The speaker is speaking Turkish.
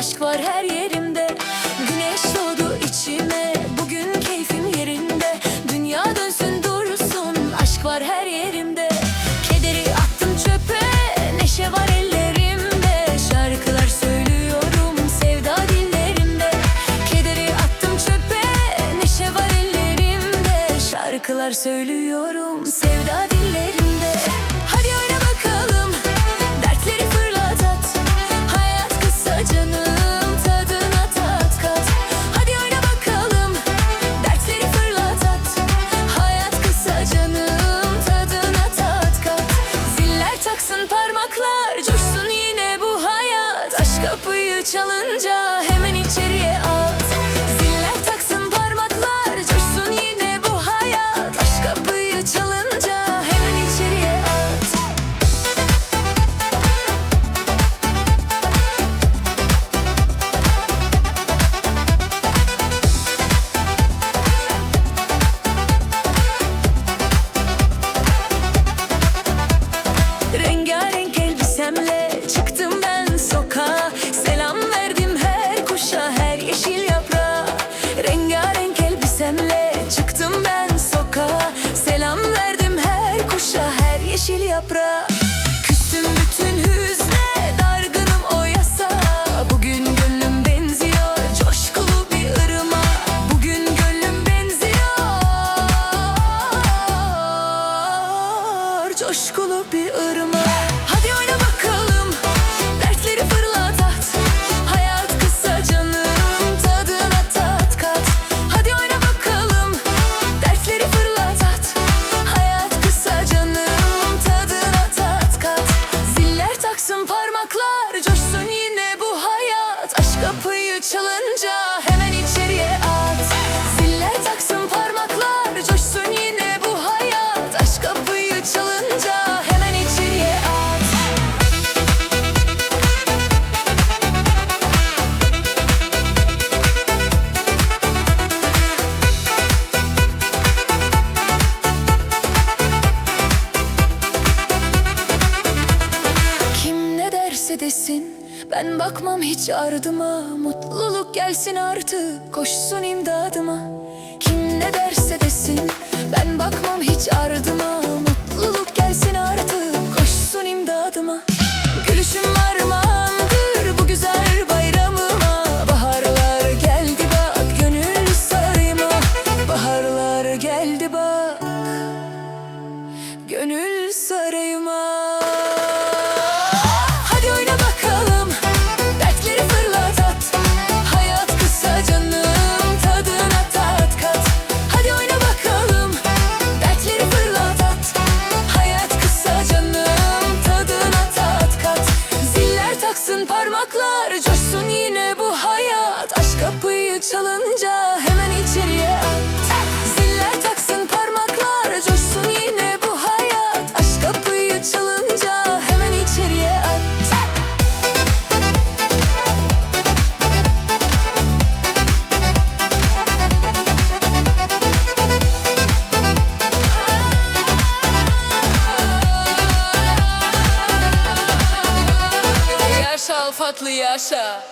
Aşk var her yerimde. Güneş doğdu içime. Bugün keyfim yerinde. Dünya dönsün dursun. Aşk var her yerimde. Kederi attım çöpe. Neşe var ellerimde. Şarkılar söylüyorum Sevda dillerimde. Kederi attım çöpe. Neşe var ellerimde. Şarkılar söylüyorum Sevda dillerimde. çalınca huzura Küstüm bütün hüzün Çalınca hemen içeriye at. Ziller taksın parmaklar Coşsun yine bu hayat. Aşk kapıyı çalınca hemen içeriye at. Kim ne derse desin ben bakmam hiç ardıma. Mutluluk gelsin artık Koşsun imdadıma. Kim ne derse desin Ben bakmam hiç ardıma. Mutluluk gelsin artık Koşsun imdadıma. Gülüşüm var mı? yaşa Fatlı yaşa.